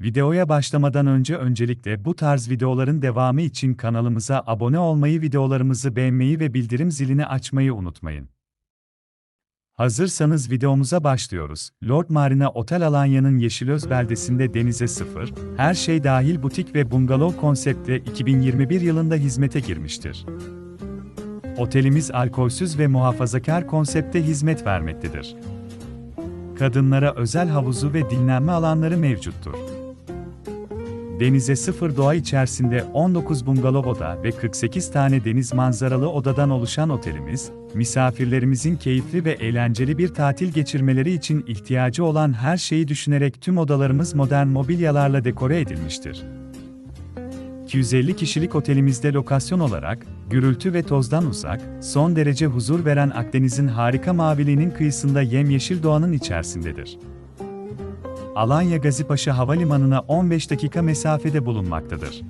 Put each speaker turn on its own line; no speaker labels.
Videoya başlamadan önce öncelikle bu tarz videoların devamı için kanalımıza abone olmayı, videolarımızı beğenmeyi ve bildirim zilini açmayı unutmayın. Hazırsanız videomuza başlıyoruz. Lord Marina Otel Alanya'nın Yeşilöz beldesinde denize sıfır, her şey dahil butik ve bungalov konseptle 2021 yılında hizmete girmiştir. Otelimiz alkolsüz ve muhafazakar konsepte hizmet vermektedir. Kadınlara özel havuzu ve dinlenme alanları mevcuttur. Denize sıfır doğa içerisinde 19 bungalov oda ve 48 tane deniz manzaralı odadan oluşan otelimiz, misafirlerimizin keyifli ve eğlenceli bir tatil geçirmeleri için ihtiyacı olan her şeyi düşünerek tüm odalarımız modern mobilyalarla dekore edilmiştir. 250 kişilik otelimizde lokasyon olarak, gürültü ve tozdan uzak, son derece huzur veren Akdeniz'in harika maviliğinin kıyısında yemyeşil doğanın içerisindedir. Alanya Gazipaşa Havalimanı'na 15 dakika mesafede bulunmaktadır.